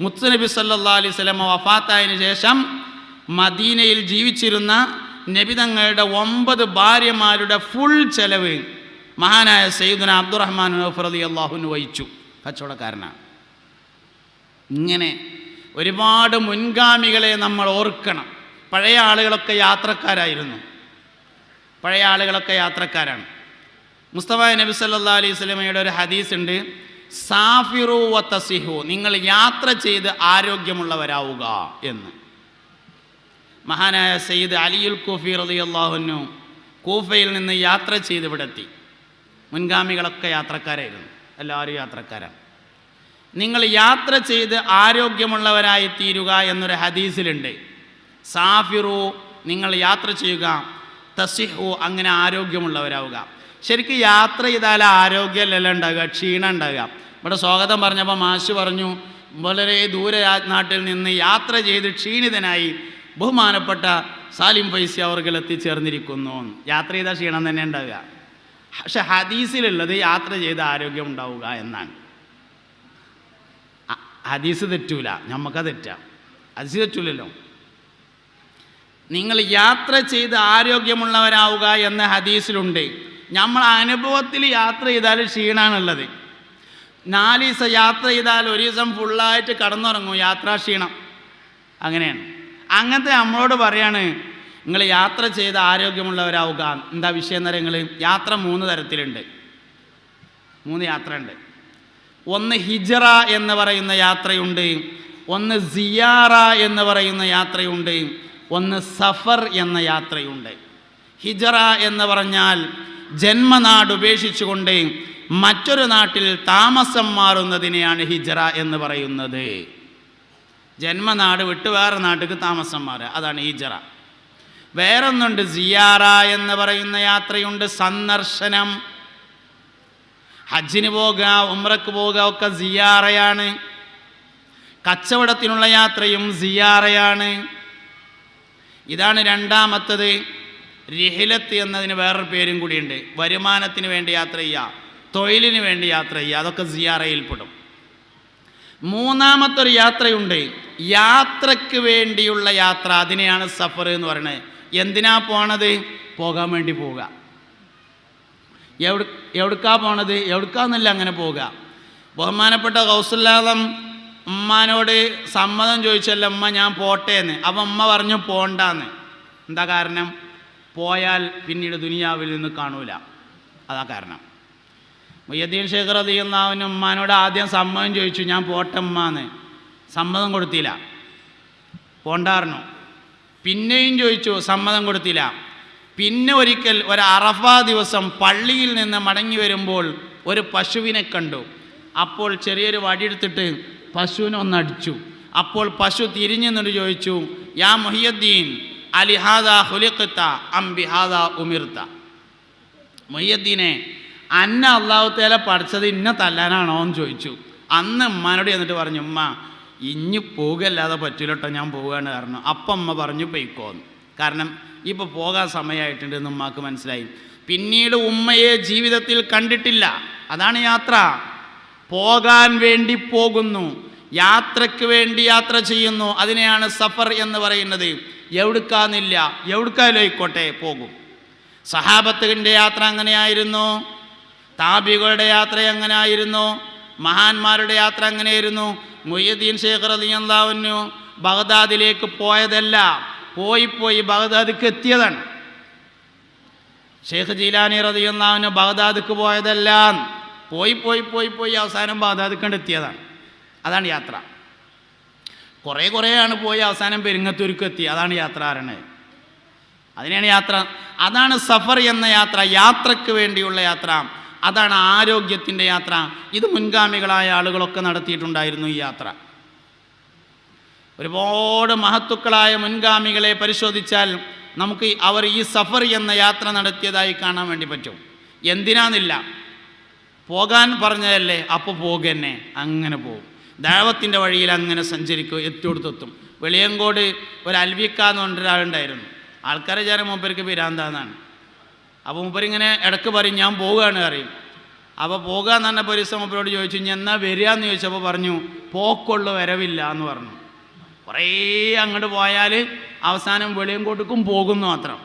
മുത്തുനബി സല്ലാ അലൈഹി സ്വലമ വഫാത്തായതിന് ശേഷം മദീനയിൽ ജീവിച്ചിരുന്ന നബിതങ്ങളുടെ ഒമ്പത് ഭാര്യമാരുടെ ഫുൾ ചെലവ് മഹാനായ സയ്യിദുന അബ്ദുറഹ്മാൻ നൗഫർ അലി അള്ളാഹുന് വഹിച്ചു. കച്ചവടക്കാരനാണ്. ഇങ്ങനെ ഒരുപാട് മുൻഗാമികളെ നമ്മൾ ഓർക്കണം. പഴയ ആളുകളൊക്കെ യാത്രക്കാരായിരുന്നു. പഴയ ആളുകളൊക്കെ യാത്രക്കാരാണ്. മുസ്തഫ നബി സല്ലാ അലൈഹി സ്വലമയുടെ ഒരു ഹദീസ് ഉണ്ട് സാഫിറു വത്തസിഹു നിങ്ങൾ യാത്ര ചെയ്ത് ആരോഗ്യമുള്ളവരാവുക എന്ന്. മഹാനായ സയ്യിദ് അലിയുൽ കൂഫി അള്ളാഹുനു കൂഫയിൽ നിന്ന് യാത്ര ചെയ്ത് ഇവിടെത്തി. മുൻഗാമികളൊക്കെ യാത്രക്കാരായിരുന്നു. എല്ലാവരും യാത്രക്കാരാണ്. നിങ്ങൾ യാത്ര ചെയ്ത് ആരോഗ്യമുള്ളവരായി തീരുക എന്നൊരു ഹദീസിലുണ്ട്. സാഫിറു നിങ്ങൾ യാത്ര ചെയ്യുക. തസിഹു അങ്ങനെ ആരോഗ്യമുള്ളവരാവുക. ശരിക്കും യാത്ര ചെയ്താൽ ആരോഗ്യമല്ലല്ല ഉണ്ടാകുക ക്ഷീണം ഉണ്ടാകുക ഇവിടെ സ്വാഗതം പറഞ്ഞപ്പോൾ മാഷ് പറഞ്ഞു വളരെ ദൂര നാട്ടിൽ നിന്ന് യാത്ര ചെയ്ത് ക്ഷീണിതനായി ബഹുമാനപ്പെട്ട സാലിം ഫൈസി അവർകൾ എത്തിച്ചേർന്നിരിക്കുന്നു. യാത്ര ചെയ്താൽ ക്ഷീണം തന്നെ ഉണ്ടാകുക പക്ഷെ ഹദീസിലുള്ളത് യാത്ര ചെയ്ത് ആരോഗ്യം ഉണ്ടാവുക എന്നാണ്. ഹദീസ് തെറ്റൂല നമുക്കത് തെറ്റാം. ഹദീസ് തെറ്റൂലല്ലോ. നിങ്ങൾ യാത്ര ചെയ്ത് ആരോഗ്യമുള്ളവരാവുക എന്ന ഹദീസിലുണ്ട്. നമ്മൾ അനുഭവത്തിൽ യാത്ര ചെയ്താൽ ക്ഷീണാണുള്ളത്. നാല് ദിവസം യാത്ര ചെയ്താൽ ഒരു ദിവസം ഫുള്ളായിട്ട് കടന്നുറങ്ങും യാത്രാ ക്ഷീണം. അങ്ങനെയാണ്. അങ്ങനത്തെ നമ്മളോട് പറയാണ് നിങ്ങൾ യാത്ര ചെയ്ത് ആരോഗ്യമുള്ളവരാവുക. എന്താ വിഷയം എന്ന് നിങ്ങൾ യാത്ര മൂന്ന് തരത്തിലുണ്ട്. മൂന്ന് യാത്ര ഉണ്ട് ഒന്ന് ഹിജറ എന്ന് പറയുന്ന യാത്രയുണ്ട്. ഒന്ന് സിയാറ എന്ന് പറയുന്ന യാത്രയുണ്ട്. ഒന്ന് സഫർ എന്ന യാത്രയുണ്ട്. ഹിജറ എന്ന് പറഞ്ഞാൽ ജന്മനാട് ഉപേക്ഷിച്ചുകൊണ്ട് മറ്റൊരു നാട്ടിൽ താമസം മാറുന്നതിനെയാണ് ഹിജറ എന്ന് പറയുന്നത്. ജന്മനാട് വിട്ട് വേറെ നാട്ടിൽ താമസം മാറുക. അതാണ് ഹിജറ. വേറൊന്നുണ്ട് സിയാറ എന്ന് പറയുന്ന യാത്രയുണ്ട്. സന്ദർശനം. ഹജ്ജിന് പോകുക ഉമ്രക്ക് പോകുക ഒക്കെ സിയാറയാണ്. കച്ചവടത്തിനുള്ള യാത്രയും സിയാറയാണ്. ഇതാണ് രണ്ടാമത്തത്. റിഹിലത്ത് എന്നതിന് വേറൊരു പേരും കൂടിയുണ്ട്. വരുമാനത്തിന് വേണ്ടി യാത്ര ചെയ്യുക തൊഴിലിന് വേണ്ടി യാത്ര ചെയ്യുക അതൊക്കെ സിയാറയിൽപ്പെടും. മൂന്നാമത്തെ ഒരു യാത്രയുണ്ട്. യാത്രയ്ക്ക് വേണ്ടിയുള്ള യാത്ര അതിനെയാണ് സഫർ എന്ന് പറയുന്നത്. എന്തിനാ പോണത്? പോകാൻ വേണ്ടി പോവുക. എവിടെ എവിടുക്കാ പോണത്? എവിടുക്കാന്നല്ല അങ്ങനെ പോവുക. ബഹുമാനപ്പെട്ട കൗസല്ലാദം ഉമ്മാനോട് സമ്മതം ചോദിച്ചല്ല ഉമ്മ ഞാൻ പോട്ടേന്ന്. അപ്പം ഉമ്മ പറഞ്ഞു പോണ്ടാന്ന്. എന്താ കാരണം? പോയാൽ പിന്നീട് ദുനിയാവിൽ നിന്ന് കാണൂല. അതാ കാരണം. മൊയ്യദ്ദീൻ ശേഖർ അധികുന്നാവിന് ഉമ്മാനോട് ആദ്യം സമ്മതം ചോദിച്ചു ഞാൻ പോട്ടെ ഉമ്മാന്ന്. സമ്മതം കൊടുത്തില്ല. പോണ്ടായിരുന്നു പിന്നെയും ചോദിച്ചു സമ്മതം കൊടുത്തില്ല. പിന്നെ ഒരിക്കൽ ഒരു ദിവസം പള്ളിയിൽ നിന്ന് മടങ്ങി വരുമ്പോൾ ഒരു പശുവിനെ കണ്ടു. അപ്പോൾ ചെറിയൊരു വടിയെടുത്തിട്ട് പശുവിനെ ഒന്നടിച്ചു. അപ്പോൾ പശു തിരിഞ്ഞു നിന്നിട്ട് ചോദിച്ചു യാ മൊഹിയദ്ദീൻ അലിഹാദ ഹുലിഖത്ത അം ബിഹാദ ഉമിർത്ത. മൊയ്യദ്ദീനെ അന്ന അള്ളാഹുത്തേല പഠിച്ചത് ഇന്ന തല്ലാനാണോ എന്ന് ചോദിച്ചു. അന്ന് ഉമ്മാനോട് എന്നിട്ട് പറഞ്ഞു ഉമ്മ ഇഞ്ഞു പോകല്ലാതെ പറ്റൂലട്ടോ ഞാൻ പോവുകയാണ് കാരണം അപ്പം അമ്മ പറഞ്ഞു പൊയ്ക്കോന്ന്. കാരണം ഇപ്പോൾ പോകാൻ സമയമായിട്ടുണ്ട് എന്ന് ഉമ്മാക്ക് മനസ്സിലായി. പിന്നീട് ഉമ്മയെ ജീവിതത്തിൽ കണ്ടിട്ടില്ല. അതാണ് യാത്ര. പോകാൻ വേണ്ടി പോകുന്നു. യാത്രയ്ക്ക് വേണ്ടി യാത്ര ചെയ്യുന്നു. അതിനെയാണ് സഫർ എന്ന് പറയുന്നത്. എവിടുക്കാന്നില്ല. എവിടുക്കാലോയിക്കോട്ടെ പോകും. സഹാബത്തുകിന്റെ യാത്ര അങ്ങനെയായിരുന്നു. താബികളുടെ യാത്ര എങ്ങനെയായിരുന്നു മഹാന്മാരുടെ യാത്ര എങ്ങനെയായിരുന്നു മൊയ്യദ്ദീൻ ഷേഖ് റലിയല്ലാവുന്നു ബഗ്ദാദിലേക്ക് പോയതല്ല. പോയി പോയി ബഗ്ദാദിക്ക് എത്തിയതാണ്. ഷേഖ് ജീലാനി റതിയുന്നാവിന് ബഗ്ദാദിക്ക് പോയതല്ല. പോയി പോയി പോയി പോയി അവസാനം ബഗ്ദാദിക്കണ്ട് എത്തിയതാണ്. അതാണ് യാത്ര. കുറേ കുറേയാണ് പോയി അവസാനം പെരുങ്ങത്തൂർക്ക് എത്തി. അതാണ് യാത്ര ആരണത് അതിനെയാണ് യാത്ര. അതാണ് സഫർ എന്ന യാത്ര യാത്രയ്ക്ക് വേണ്ടിയുള്ള യാത്ര. അതാണ് ആരോഗ്യത്തിന്റെ യാത്ര. ഇത് മുൻഗാമികളായ ആളുകളൊക്കെ നടത്തിയിട്ടുണ്ടായിരുന്നു ഈ യാത്ര. ഒരുപാട് മഹത്തുക്കളായ മുൻഗാമികളെ പരിശോധിച്ചാൽ നമുക്ക് അവർ ഈ സഫർ എന്ന യാത്ര നടത്തിയതായി കാണാൻ വേണ്ടി പറ്റും. എന്തിനാന്നില്ല? പോകാൻ പറഞ്ഞതല്ലേ അപ്പോൾ പോകുന്നെ. അങ്ങനെ പോകും. ദാവത്തിന്റെ വഴിയിൽ അങ്ങനെ സഞ്ചരിക്കും എത്തിയോടത്തെത്തും. വെളിയങ്കോട് ഒരു അൽവിക്ക എന്ന് പറഞ്ഞ ഒരാളുണ്ടായിരുന്നു. ആൾക്കാരെ വിചാരം മൂപ്പർക്ക് പിരാന്താന്നാണ്. അപ്പോൾ മൂപ്പരിങ്ങനെ ഇടയ്ക്ക് പറയും ഞാൻ പോവുകയാണ് അറിയും അപ്പോൾ പോകുക എന്ന് പറഞ്ഞ പോലീസ് മൂപ്പരോട് ചോദിച്ചു ഞാൻ എന്നാ വരിക എന്ന് ചോദിച്ചപ്പോൾ പറഞ്ഞു പോക്കുള്ള വരവില്ല എന്ന് പറഞ്ഞു. കുറേ അങ്ങോട്ട് പോയാൽ അവസാനം വെളിയങ്കോട്ടേക്കും പോകും മാത്രം.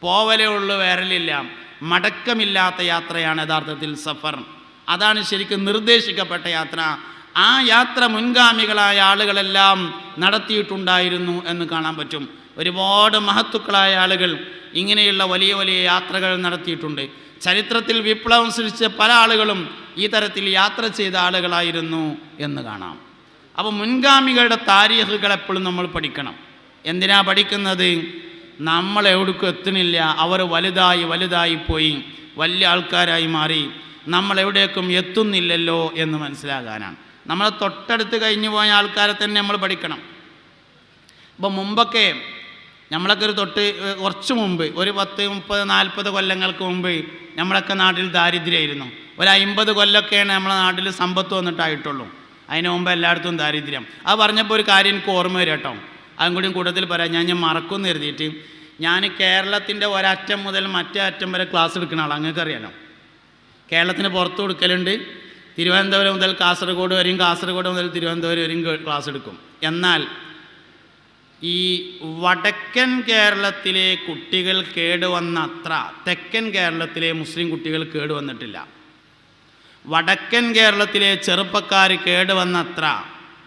പോവലേ ഉള്ളു വരലില്ല. മടക്കമില്ലാത്ത യാത്രയാണ് യഥാർത്ഥത്തിൽ സഫർ. അതാണ് ശരിക്കും നിർദ്ദേശിക്കപ്പെട്ട യാത്ര. ആ യാത്ര മുൻഗാമികളായ ആളുകളെല്ലാം നടത്തിയിട്ടുണ്ടായിരുന്നു എന്ന് കാണാൻ പറ്റും. ഒരുപാട് മഹത്തുക്കളായ ആളുകൾ ഇങ്ങനെയുള്ള വലിയ വലിയ യാത്രകൾ നടത്തിയിട്ടുണ്ട്. ചരിത്രത്തിൽ വിപ്ലവം സൃഷ്ടിച്ച പല ആളുകളും ഈ തരത്തിൽ യാത്ര ചെയ്ത ആളുകളായിരുന്നു എന്ന് കാണാം. അപ്പോൾ മുൻഗാമികളുടെ താരീഖുകൾ എപ്പോഴും നമ്മൾ പഠിക്കണം. എന്തിനാ പഠിക്കുന്നത്? നമ്മൾ എവിടേക്കും എത്തുന്നില്ല. അവർ വലുതായി വലുതായി പോയി. വലിയ ആൾക്കാരായി മാറി. നമ്മൾ എവിടേക്കും എത്തുന്നില്ലല്ലോ എന്ന് മനസ്സിലാകാനാണ്. നമ്മളെ തൊട്ടടുത്ത് കഴിഞ്ഞു പോയ ആൾക്കാരെ തന്നെ നമ്മൾ പഠിക്കണം. ഇപ്പം മുമ്പൊക്കെ നമ്മളൊക്കെ ഒരു തൊട്ട് കുറച്ച് മുമ്പ് ഒരു പത്ത് മുപ്പത് നാൽപ്പത് കൊല്ലങ്ങൾക്ക് മുമ്പ് നമ്മളൊക്കെ നാട്ടിൽ ദാരിദ്ര്യമായിരുന്നു. ഒരു അമ്പത് കൊല്ലമൊക്കെയാണ് നമ്മളെ നാട്ടിൽ സമ്പത്ത് വന്നിട്ടായിട്ടുള്ളൂ. അതിന് മുമ്പ് എല്ലായിടത്തും ദാരിദ്ര്യം. അത് പറഞ്ഞപ്പോൾ ഒരു കാര്യം എനിക്ക് ഓർമ്മ വരും കേട്ടോ. അതും കൂടി കൂട്ടത്തിൽ പറയാം. ഞാൻ ഞാൻ മറക്കുമെന്ന് കരുതിയിട്ട് ഞാൻ കേരളത്തിന്റെ ഒരറ്റം മുതൽ മറ്റേ അറ്റം വരെ ക്ലാസ് എടുക്കുന്ന ആളാണ്. അങ്ങനെ അറിയാലോ. കേരളത്തിന് പുറത്ത് കൊടുക്കലുണ്ട്. തിരുവനന്തപുരം മുതൽ കാസർഗോഡ് വരെയും കാസർഗോഡ് മുതൽ തിരുവനന്തപുരം വരെയും ക്ലാസ് എടുക്കും. എന്നാൽ ഈ വടക്കൻ കേരളത്തിലെ കുട്ടികൾ കേടുവന്ന അത്ര തെക്കൻ കേരളത്തിലെ മുസ്ലിം കുട്ടികൾ കേടുവന്നിട്ടില്ല. വടക്കൻ കേരളത്തിലെ ചെറുപ്പക്കാർ കേടുവന്ന അത്ര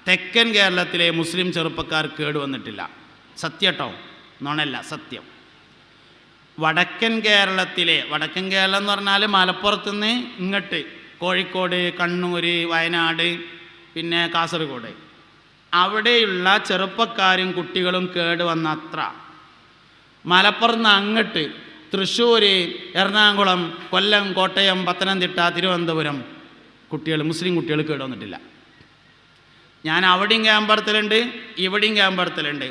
തെക്കൻ കേരളത്തിലെ മുസ്ലിം ചെറുപ്പക്കാർ കേടുവന്നിട്ടില്ല. സത്യട്ടോ? നുണല്ല സത്യം. വടക്കൻ കേരളത്തിലെ വടക്കൻ കേരളം എന്ന് പറഞ്ഞാൽ മലപ്പുറത്തുനിന്ന് ഇങ്ങോട്ട് കോഴിക്കോട് കണ്ണൂർ വയനാട് പിന്നെ കാസർഗോഡ്. അവിടെയുള്ള ചെറുപ്പക്കാരും കുട്ടികളും കേടുവന്ന അത്ര മലപ്പുറത്ത് നിന്ന് അങ്ങോട്ട് തൃശ്ശൂർ എറണാകുളം കൊല്ലം കോട്ടയം പത്തനംതിട്ട തിരുവനന്തപുരം കുട്ടികൾ മുസ്ലിം കുട്ടികൾ കേട് വന്നിട്ടില്ല. ഞാൻ അവിടെയും ക്യാമ്പ് നടത്തലുണ്ട് ഇവിടെയും ക്യാമ്പ് നടത്തലുണ്ട്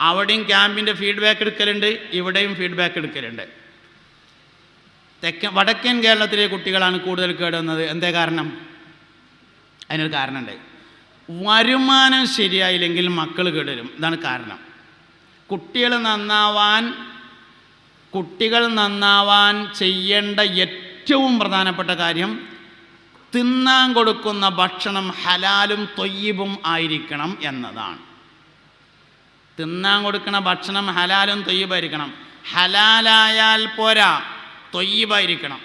അവിടെയും ക്യാമ്പിന്റെ ഫീഡ്ബാക്ക് എടുക്കലുണ്ട് ഇവിടെയും ഫീഡ്ബാക്ക് എടുക്കലുണ്ട്. തെക്കൻ വടക്കൻ കേരളത്തിലെ കുട്ടികളാണ് കൂടുതൽ കേടുന്നത് എന്തേ കാരണം? അതിനൊരു കാരണമുണ്ട്. വരുമാനം ശരിയായില്ലെങ്കിൽ മക്കൾ കേടുവരും. ഇതാണ് കാരണം. കുട്ടികൾ നന്നാവാൻ കുട്ടികൾ നന്നാവാൻ ചെയ്യേണ്ട ഏറ്റവും പ്രധാനപ്പെട്ട കാര്യം തിന്നാൻ കൊടുക്കുന്ന ഭക്ഷണം ഹലാലും തൊയ്യബും ആയിരിക്കണം എന്നതാണ്. തിന്നാൻ കൊടുക്കുന്ന ഭക്ഷണം ഹലാലും തൊയ്യബായിരിക്കണം ഹലാലായാൽ പോരാ. തൊയ്യബായിരിക്കണം.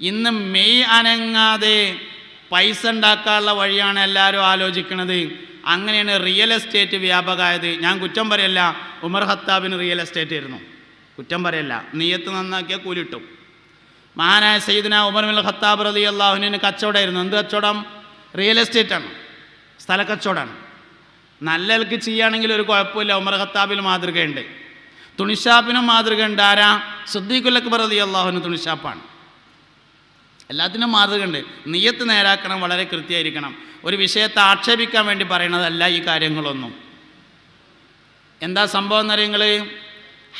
ഇന്ന് മെയ് അനങ്ങാതെ പൈസ ഉണ്ടാക്കാനുള്ള വഴിയാണ് എല്ലാവരും ആലോചിക്കുന്നത്. അങ്ങനെയാണ് റിയൽ എസ്റ്റേറ്റ് വ്യാപകമായത്. ഞാൻ കുറ്റം പറയല്ല. ഉമർ ഹത്താബിന് റിയൽ എസ്റ്റേറ്റ് ആയിരുന്നു. കുറ്റം പറയല്ല. നീയത്ത് നന്നാക്കിയാൽ കൂലിട്ടും. മഹാനായ സയ്യിദ്ന ഉമർ മിൽ ഖത്താബ് റതി അള്ളാഹുവിന് കച്ചവടമായിരുന്നു. എന്ത് കച്ചവടം? റിയൽ എസ്റ്റേറ്റാണ് സ്ഥല കച്ചവടമാണ് നല്ലൽക്ക് ചെയ്യുകയാണെങ്കിൽ ഒരു കുഴപ്പമില്ല. ഉമർ ഖത്താബിൽ മാതൃകയുണ്ട്. തുണിഷാപ്പിനും മാതൃകയുണ്ട് ആരാ? സുദ്ദീഖുൽ അക്ബർ റതി അള്ളാഹുവിന് തുണിഷാപ്പാണ്. എല്ലാത്തിനും മാതൃകയുണ്ട് നീയത്ത് നേരാക്കണം വളരെ കൃത്യമായിരിക്കണം. ഒരു വിഷയത്തെ ആക്ഷേപിക്കാൻ വേണ്ടി പറയണതല്ല ഈ കാര്യങ്ങളൊന്നും. എന്താ സംഭവം എന്നറിയങ്ങൾ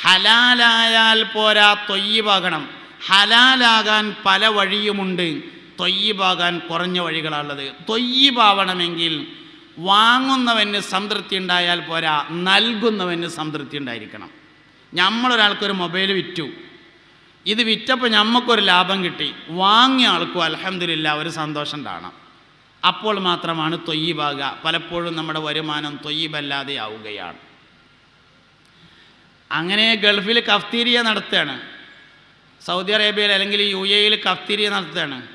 ഹലാലായാൽ പോരാ തൊയ്യബാകണം. ഹലാലാകാൻ പല വഴിയുമുണ്ട്. തൊയ്യബാകാൻ കുറഞ്ഞ വഴികളാണുള്ളത്. തൊയ്യബാവണമെങ്കിൽ വാങ്ങുന്നവന് സംതൃപ്തി ഉണ്ടായാൽ പോരാ നൽകുന്നവന് സംതൃപ്തി ഉണ്ടായിരിക്കണം. നമ്മളൊരാൾക്കൊരു മൊബൈൽ വിറ്റു. ഇത് വിറ്റപ്പോൾ നമുക്കൊരു ലാഭം കിട്ടി. വാങ്ങിയ ആൾക്കും അലഹമില്ല ഒരു സന്തോഷം ഉണ്ടാകണം അപ്പോൾ മാത്രമാണ് തൊയ്യീബാകുക. പലപ്പോഴും നമ്മുടെ വരുമാനം തൊയ്യീബല്ലാതെ ആവുകയാണ്. അങ്ങനെ ഗൾഫിൽ കഫ്തീരിയ നടത്തുകയാണ് സൗദി അറേബ്യയിൽ അല്ലെങ്കിൽ യു എയിൽ കഫ്തീരിയ നടത്തുകയാണ്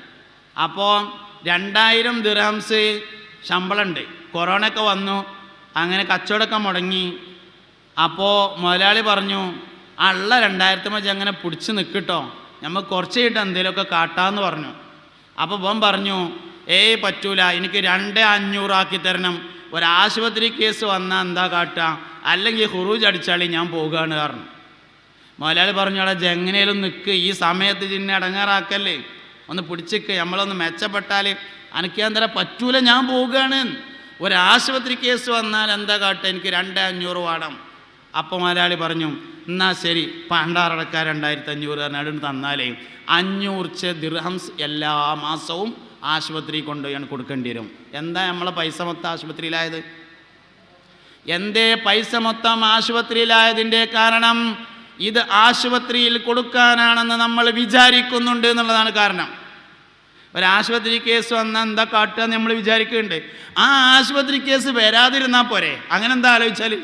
അപ്പോൾ രണ്ടായിരം ദിർഹംസ് ശമ്പളമുണ്ട് കൊറോണ ഒക്കെ വന്നു. അങ്ങനെ കച്ചവടമൊക്കെ മുടങ്ങി. അപ്പോൾ മുതലാളി പറഞ്ഞു അള്ള രണ്ടായിരത്തി മജ അങ്ങനെ പിടിച്ച് നിൽക്കട്ടോ നമ്മൾ കുറച്ച് കിട്ടും എന്തെങ്കിലുമൊക്കെ കാട്ടാമെന്ന് പറഞ്ഞു. അപ്പോൾ ഇവൻ പറഞ്ഞു ഏയ് പറ്റൂല. എനിക്ക് രണ്ട് അഞ്ഞൂറാക്കി തരണം. ഒരാശുപത്രി കേസ് വന്നാൽ എന്താ കാട്ടുക അല്ലെങ്കിൽ ഹുറൂജ് അടിച്ചാളി ഞാൻ പോകുകയാണ് കാരണം മുതലാളി പറഞ്ഞു അവിടെ ജങ്ങനയിലും നിൽക്ക് ഈ സമയത്ത് ചിന്നെ അടങ്ങാറാക്കല്ലേ. ഒന്ന് പിടിച്ചിക്ക്. നമ്മളൊന്ന് മെച്ചപ്പെട്ടാൽ എനിക്ക് എന്താ പറ്റൂല ഞാൻ പോവുകയാണ് ഒരാശുപത്രി കേസ് വന്നാൽ എന്താ കാട്ടുക എനിക്ക് രണ്ട് അഞ്ഞൂറ് വേണം അപ്പോൾ മലയാളി പറഞ്ഞു എന്നാൽ ശരി പണ്ടാറടക്കാർ രണ്ടായിരത്തി അഞ്ഞൂറ് പറഞ്ഞാൽ തന്നാലേ. അഞ്ഞൂറ് ദിർഹംസ് എല്ലാ മാസവും ആശുപത്രി കൊണ്ടുപോയാണ് കൊടുക്കേണ്ടി വരും. എന്താ നമ്മളെ പൈസ മൊത്തം ആശുപത്രിയിലായത്? എന്തേ പൈസ മൊത്തം ആശുപത്രിയിലായതിന്റെ കാരണം? ഇത് ആശുപത്രിയിൽ കൊടുക്കാനാണെന്ന് നമ്മൾ വിചാരിക്കുന്നുണ്ട് എന്നുള്ളതാണ് കാരണം. ഒരു ആശുപത്രി കേസ് വന്നാൽ എന്താ കാട്ടുക എന്ന് നമ്മൾ വിചാരിക്കുന്നുണ്ട്. ആ ആശുപത്രി കേസ് വരാതിരുന്നാൽ പോരെ. അങ്ങനെ എന്താ ആലോചിച്ചാൽ